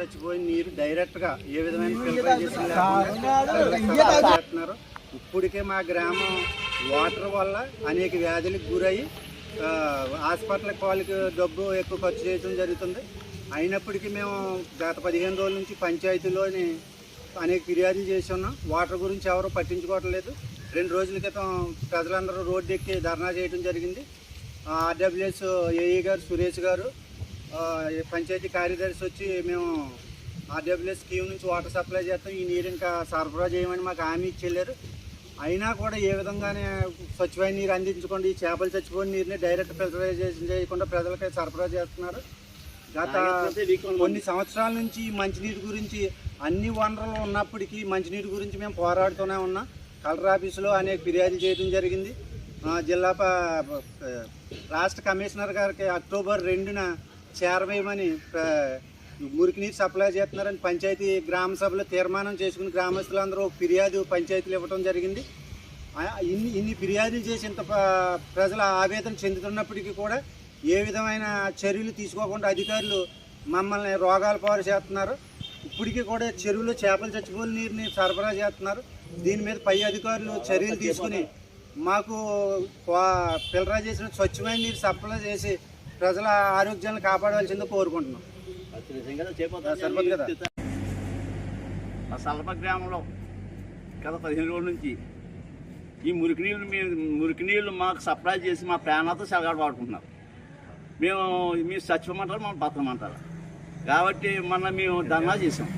చచ్చిపోయిన నీరు డైరెక్ట్గా ఏ విధమైన ఫిల్టరైజేషన్ ఇప్పటికే మా గ్రామం వాటర్ వల్ల అనేక వ్యాధులకు గురయ్యి హాస్పిటల్ వాళ్ళకి డబ్బు ఎక్కువ ఖర్చు చేయడం జరుగుతుంది. అయినప్పటికీ మేము గత పదిహేను రోజుల నుంచి పంచాయతీలోని అనేక ఫిర్యాదులు చేసి ఉన్నాం. వాటర్ గురించి ఎవరు పట్టించుకోవటం లేదు. రెండు రోజుల క్రితం ప్రజలందరూ రోడ్డు ఎక్కి ధర్నా చేయడం జరిగింది. ఆర్డబ్ల్యూఎస్ ఏఈ గారు సురేష్ గారు పంచాయతీ కార్యదర్శి వచ్చి మేము ఆర్డబ్ల్యూఎస్ స్కీమ్ నుంచి వాటర్ సప్లై చేస్తాం ఈ నీరు ఇంకా సరఫరా చేయమని మాకు హామీ ఇచ్చెళ్ళారు అయినా కూడా ఏ విధంగానే స్వచ్ఛమైన నీరు అందించుకోండి ఈ చేపలు చచ్చిపోయిన నీరుని డైరెక్ట్ ఫిల్టరైజేషన్ చేయకుండా ప్రజలకి సరఫరా చేస్తున్నారు. గత కొన్ని సంవత్సరాల నుంచి మంచినీటి గురించి అన్ని వనరులు ఉన్నప్పటికీ మంచినీటి గురించి మేము పోరాడుతూనే ఉన్నాం. కలెక్టర్ ఆఫీసులో అనేక ఫిర్యాదు చేయడం జరిగింది. జిల్లా రాష్ట్ర కమిషనర్ గారికి అక్టోబర్ రెండున చేరవేయమని మురికి నీరు సప్లై చేస్తున్నారని పంచాయతీ గ్రామ సభలో తీర్మానం చేసుకుని గ్రామస్తులందరూ ఫిర్యాదు పంచాయతీలు ఇవ్వడం జరిగింది. ఇన్ని ఇన్ని ఫిర్యాదులు చేసి ఇంత ప్రజల ఆవేదన చెందుతున్నప్పటికీ కూడా ఏ విధమైన చర్యలు తీసుకోకుండా అధికారులు మమ్మల్ని రోగాల పాలు చేస్తున్నారు. ఇప్పటికీ కూడా చెరువులో చేపలు చచ్చిపోయిన నీరుని సరఫరా చేస్తున్నారు. దీని మీద పై అధికారులు చర్యలు తీసుకుని మాకు వా- చేసిన స్వచ్ఛమైన నీరు సప్లై చేసి ప్రజల ఆరోగ్యాన్ని కాపాడవలసింది కోరుకుంటున్నాం. ఆ సల్ప గ్రామంలో గత పదిహేను రోజుల నుంచి ఈ మురికి నీళ్ళు మీరు మురికి నీళ్ళు మాకు సప్లై చేసి మా ప్రాణాలతో సెలగాడు వాడుకుంటున్నారు. మేము మీరు చచ్చిపోమంటారు మనం బతకమంటారు? కాబట్టి మొన్న మేము ధర్నా చేసాం.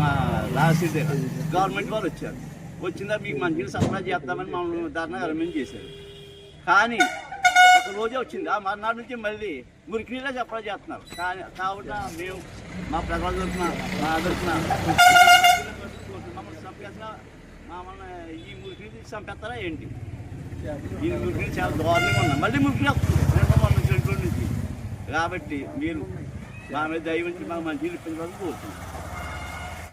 మా లాస్ట్ దగ్గర గవర్నమెంట్ వాళ్ళు వచ్చారు. వచ్చిందా మీకు మంచిగా సప్లై చేస్తామని మమ్మల్ని ధర్నా అరేంజ్ చేశారు. కానీ ఒక రోజే వచ్చింది. ఆ మర్నాడు నుంచి మళ్ళీ మురికి నీళ్ళే సప్లై చేస్తున్నారు. కానీ కాబట్టి మేము మా ప్రజలు తరఫున మా తరఫున మమ్మల్ని చంపేస్తున్నా మమ్మల్ని ఈ మురికి నీళ్ళు చంపేస్తారా ఏంటి? ఈ మురికి నీళ్ళు చాలా దారుణంగా ఉన్నాయి. మళ్ళీ మురికి వస్తుంది. రెండు వందల నుంచి రెండు నుంచి. కాబట్టి మీరు మా మీద దయ ఉంచి మాకు మంచి నీళ్ళు ఇప్పించాలని కోరుతున్నాం